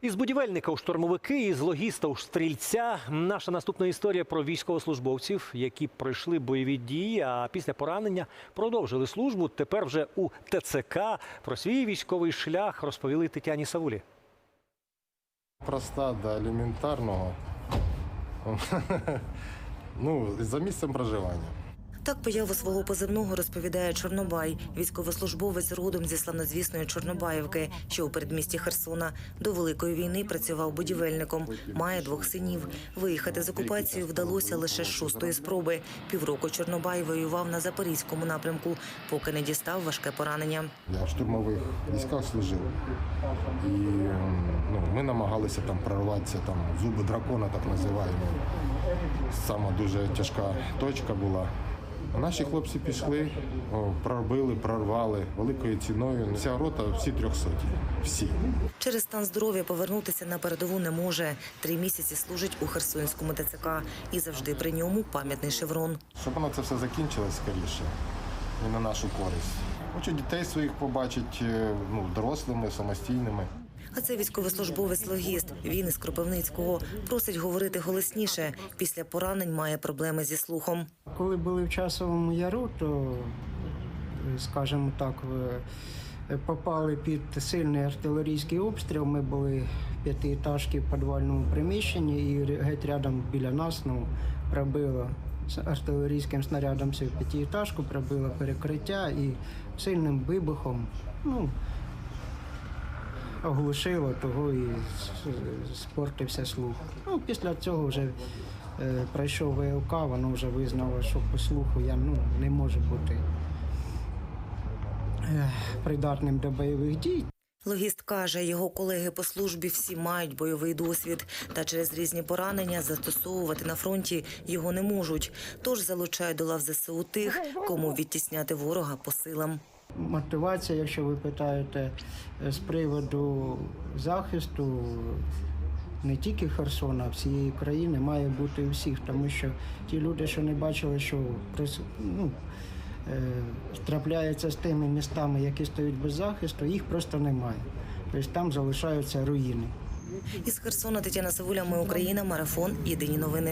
Із будівельника у штурмовики, із логіста у стрільця. Наша наступна історія про військовослужбовців, які пройшли бойові дії, а після поранення продовжили службу. Тепер вже у ТЦК про свій військовий шлях розповіли Тетяні Савулі. Проста до елементарного. Ну, за місцем проживання. Так появу свого позивного розповідає Чорнобай, військовослужбовець родом зі славнозвісної Чорнобаївки, що у передмісті Херсона. До великої війни працював будівельником. Має двох синів. Виїхати з окупацією вдалося лише з шостої спроби. Півроку Чорнобай воював на запорізькому напрямку, поки не дістав важке поранення. Я в штурмових військах служив. І ну, ми намагалися там прорватися, там зуби дракона, так називаємо. Сама дуже тяжка точка була. А наші хлопці пішли, о, пробили, прорвали великою ціною. Вся рота всі трьохсоті. Всі. Через стан здоров'я повернутися на передову не може. Три місяці служить у Херсонському ТЦК і завжди при ньому пам'ятний шеврон. Щоб воно це все закінчилось скоріше і на нашу користь. Хочу дітей своїх побачити ну, дорослими, самостійними. А це військовослужбовець логіст. Він із Кропивницького просить говорити голосніше. Після поранень має проблеми зі слухом. Коли були в часовому яру, то, скажімо так, попали під сильний артилерійський обстріл. Ми були в п'ятиэтажці в підвальному приміщенні, і геть рядом біля нас ну, пробило з артилерійським снарядом цю п'ятиэтажку, пробило перекриття і сильним вибухом. Ну, оглушило того і спортився слух. Ну, після цього вже е, пройшов ВЛК, воно вже визнало, що по слуху я ну, не можу бути е, придатним до бойових дій. Логіст каже, його колеги по службі всі мають бойовий досвід, та через різні поранення застосовувати на фронті його не можуть. Тож залучають до лав ЗСУ тих, кому відтісняти ворога по силам. Мотивація, якщо ви питаєте е, з приводу захисту не тільки Херсона, а всієї країни, має бути у всіх, тому що ті люди, що не бачили, що ну, е, трапляється з тими містами, які стоять без захисту, їх просто немає. Тобто там залишаються руїни. Із Херсона Тетяна Савуля, ми Україна, марафон. Єдині новини.